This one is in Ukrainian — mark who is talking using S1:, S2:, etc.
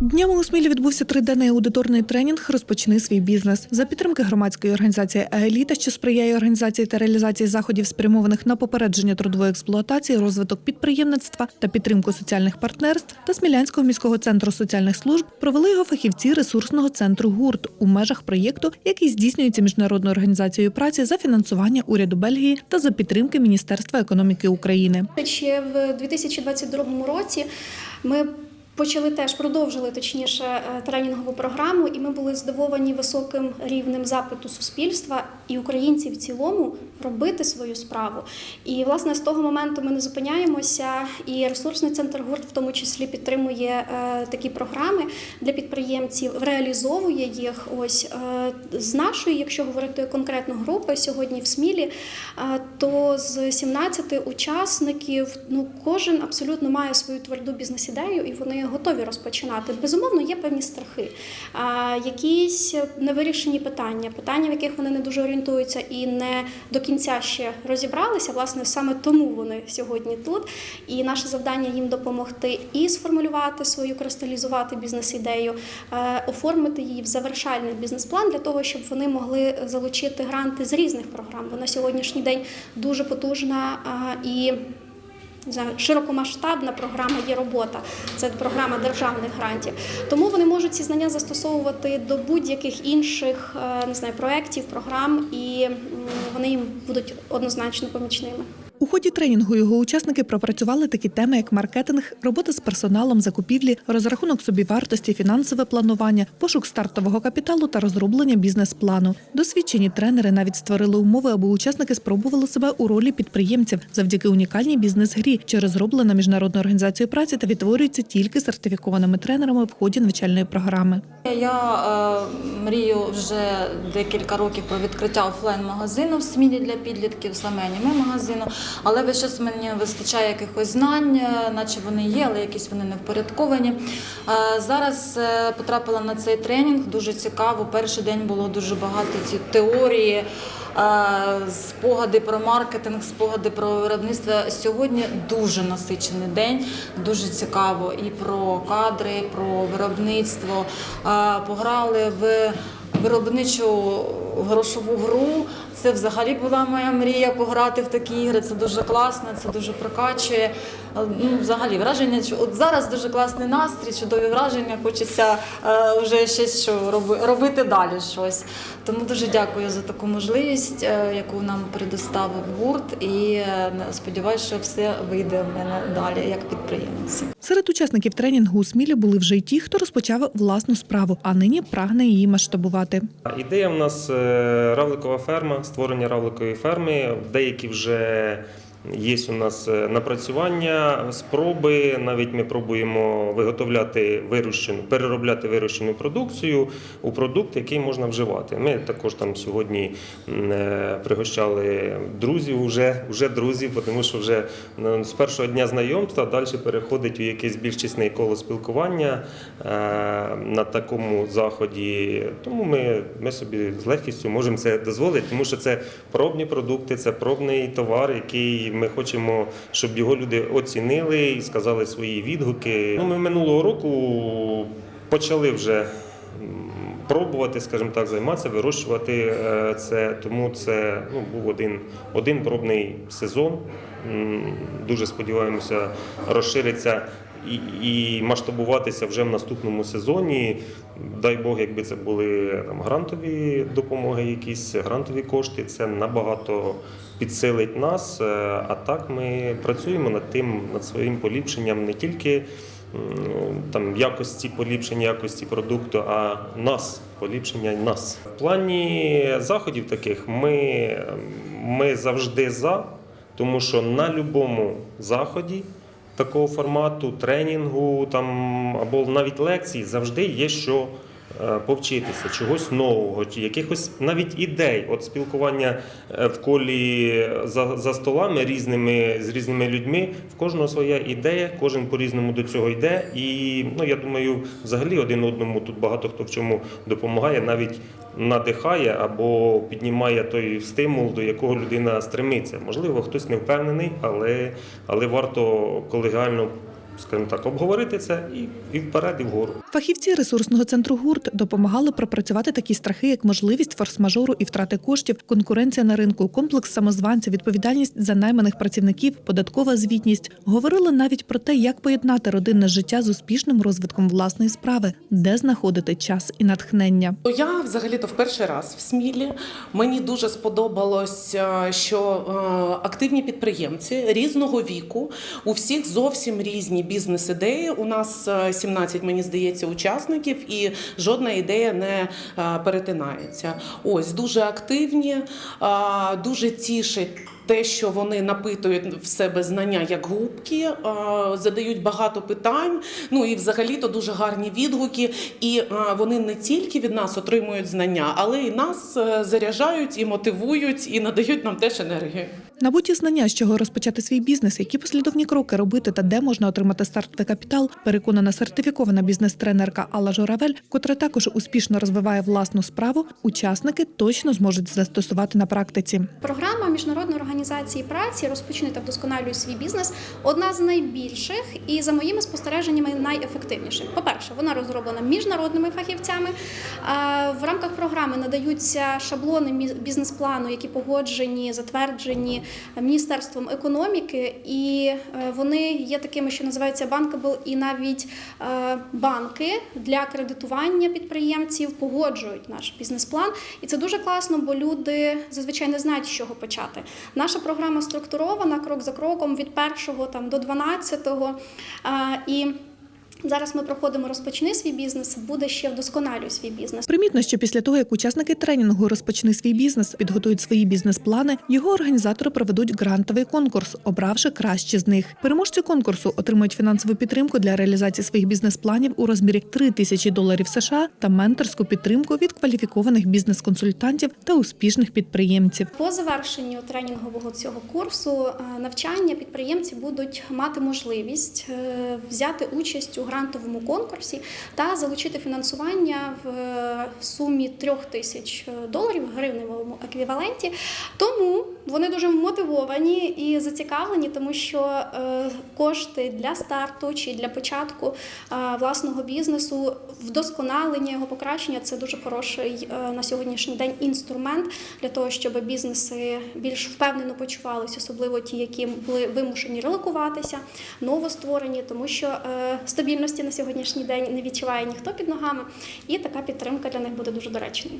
S1: Днями у Смілі відбувся триденний аудиторний тренінг Розпочни свій бізнес за підтримки громадської організації «Аеліта», що сприяє організації та реалізації заходів, спрямованих на попередження трудової експлуатації, розвиток підприємництва та підтримку соціальних партнерств та Смілянського міського центру соціальних служб провели його фахівці ресурсного центру ГУРТ у межах проєкту, який здійснюється міжнародною організацією праці за фінансування уряду Бельгії та за підтримки Міністерства економіки України.
S2: Ще в 2022 році ми почали теж продовжили точніше е, тренінгову програму, і ми були здивовані високим рівнем запиту суспільства і українців в цілому робити свою справу. І власне з того моменту ми не зупиняємося. І ресурсний центр ГУРТ в тому числі підтримує е, такі програми для підприємців, реалізовує їх. Ось е, з нашої, якщо говорити конкретно групи сьогодні в Смілі, то з 17 учасників ну кожен абсолютно має свою тверду бізнес-ідею, і вони готові розпочинати. Безумовно, є певні страхи, якісь невирішені питання, питання, в яких вони не дуже орієнтуються і не до кінця ще розібралися. Власне, саме тому вони сьогодні тут. І наше завдання їм допомогти і сформулювати свою, кристалізувати бізнес-ідею, е, оформити її в завершальний бізнес-план для того, щоб вони могли залучити гранти з різних програм. Бо на сьогоднішній день дуже потужна і широкомасштабна програма є робота. Це програма державних грантів. Тому вони можуть ці знання застосовувати до будь-яких інших е, не знаю, проєктів, програм, і вони їм будуть однозначно помічними.
S1: У ході тренінгу його учасники пропрацювали такі теми, як маркетинг, робота з персоналом, закупівлі, розрахунок собівартості, фінансове планування, пошук стартового капіталу та розроблення бізнес-плану. Досвідчені тренери навіть створили умови, аби учасники спробували себе у ролі підприємців завдяки унікальній бізнес-грі, що розроблена міжнародною організацією праці та відтворюється тільки сертифікованими тренерами в ході навчальної програми.
S3: Я е, мрію вже декілька років про відкриття офлайн-магазину в Смілі для підлітків, саме аніме магазину. Але весь час мені вистачає якихось знань, е, наче вони є, але якісь вони не впорядковані. Зараз е, потрапила на цей тренінг, дуже цікаво. Перший день було дуже багато ці теорії. е, Спогади про маркетинг, спогади про виробництво. Сьогодні дуже насичений день, дуже цікаво і про кадри, про виробництво. Пограли в виробничу грошову гру. Це взагалі була моя мрія пограти в такі ігри. Це дуже класно, це дуже прокачує. Е, Ну, взагалі, враження, що от зараз дуже класний настрій, чудові враження. Хочеться е, вже щось що роби, робити далі щось. Тому дуже дякую за таку можливість, е, яку нам предоставив гурт, і е, сподіваюся, що все вийде в мене далі як підприємці.
S1: Серед учасників тренінгу у Смілі були вже й ті, хто розпочав власну справу, а нині прагне її масштабувати.
S4: Ідея в нас е, равликова ферма, створення равликової ферми. Деякі вже є у нас е, напрацювання, спроби. Навіть ми пробуємо виготовляти вирощену, переробляти вирощену продукцію у продукт, який можна вживати. Ми також там сьогодні е, пригощали друзів, вже, вже друзів, тому що вже з першого дня знайомства далі переходить у якесь більш чесне коло спілкування е, на такому заході. Тому ми, ми собі з легкістю можемо це дозволити, тому що це пробні продукти, це пробний товар, який ми хочемо, щоб його люди оцінили і сказали свої відгуки. Ну, ми минулого року почали вже. Пробувати, скажімо так, займатися, вирощувати е, це. Тому це ну, був один, один пробний сезон. Дуже сподіваємося, розшириться і, і масштабуватися вже в наступному сезоні. Дай Бог, якби це були там грантові допомоги, якісь грантові кошти, це набагато підсилить нас. Е, А так ми працюємо над тим, над своїм поліпшенням не тільки там якості поліпшення якості продукту, а нас, поліпшення нас. В плані заходів таких ми, ми завжди за, тому що на будь-якому заході такого формату, тренінгу там, або навіть лекцій завжди є що повчитися, чогось нового, чи якихось навіть ідей. От спілкування е, в колі за, за столами різними, з різними людьми, в кожного своя ідея, кожен по-різному до цього йде. І ну, я думаю, взагалі один одному тут багато хто в чому допомагає, навіть надихає або піднімає той стимул, до якого людина стремиться. Можливо, хтось не впевнений, але, але варто колегіально скажімо так, обговорити це і, і вперед, і вгору.
S1: Фахівці ресурсного центру ГУРТ допомагали пропрацювати такі страхи, як можливість форс-мажору і втрати коштів, конкуренція на ринку, комплекс самозванця, відповідальність за найманих працівників, податкова звітність. Говорили навіть про те, як поєднати родинне життя з успішним розвитком власної справи, де знаходити час і натхнення.
S5: Я взагалі-то в перший раз в Смілі. Мені дуже сподобалось, е, що е, активні підприємці різного віку, у всіх зовсім різні бізнес-ідеї. У нас е, 17, мені здається, учасників, і жодна ідея не е, перетинається. Ось дуже активні, е, дуже тішить. Те, що вони напитують в себе знання як губки, е, задають багато питань. Ну і взагалі-то дуже гарні відгуки. І е, вони не тільки від нас отримують знання, але і нас е, заряджають і мотивують, і надають нам теж енергію.
S1: Набуті знання, з чого розпочати свій бізнес, які послідовні кроки робити та де можна отримати стартовий капітал, переконана сертифікована бізнес-тренерка Алла Журавель, котра також успішно розвиває власну справу, учасники точно зможуть застосувати на практиці.
S2: Програма міжнародної організації праці розпочни та вдосконалюй свій бізнес одна з найбільших і за моїми спостереженнями найефективніших. По-перше, вона розроблена міжнародними фахівцями. В рамках програми надаються шаблони бізнес-плану, які погоджені, затверджені Міністерством економіки, і е, вони є такими, що називаються bankable, і навіть е, банки для кредитування підприємців погоджують наш бізнес-план. І це дуже класно, бо люди зазвичай не знають, з чого почати. Наша програма структурована крок за кроком від першого там до 12-го. Е, І зараз ми проходимо розпочни свій бізнес, буде ще вдосконалюй свій бізнес.
S1: Примітно, що після того, як учасники тренінгу розпочне свій бізнес, підготують свої бізнес-плани, його організатори проведуть грантовий конкурс, обравши кращі з них. Переможці конкурсу отримують фінансову підтримку для реалізації своїх бізнес-планів у розмірі 3 тисячі доларів США та менторську підтримку від кваліфікованих бізнес-консультантів та успішних підприємців.
S2: По завершенню тренінгового цього курсу е, навчання підприємці будуть мати можливість е, взяти участь у грантовому конкурсі та залучити фінансування в е, сумі трьох тисяч доларів в гривневому еквіваленті. Тому вони дуже мотивовані і зацікавлені, тому що е, кошти для старту чи для початку е, власного бізнесу, вдосконалення його покращення це дуже хороший е, на сьогоднішній день інструмент для того, щоб бізнеси більш впевнено почувалися, особливо ті, які були вимушені релокуватися, новостворені, тому що е, стабільності на сьогоднішній день не відчуває ніхто під ногами, і така підтримка для них буде дуже доречною.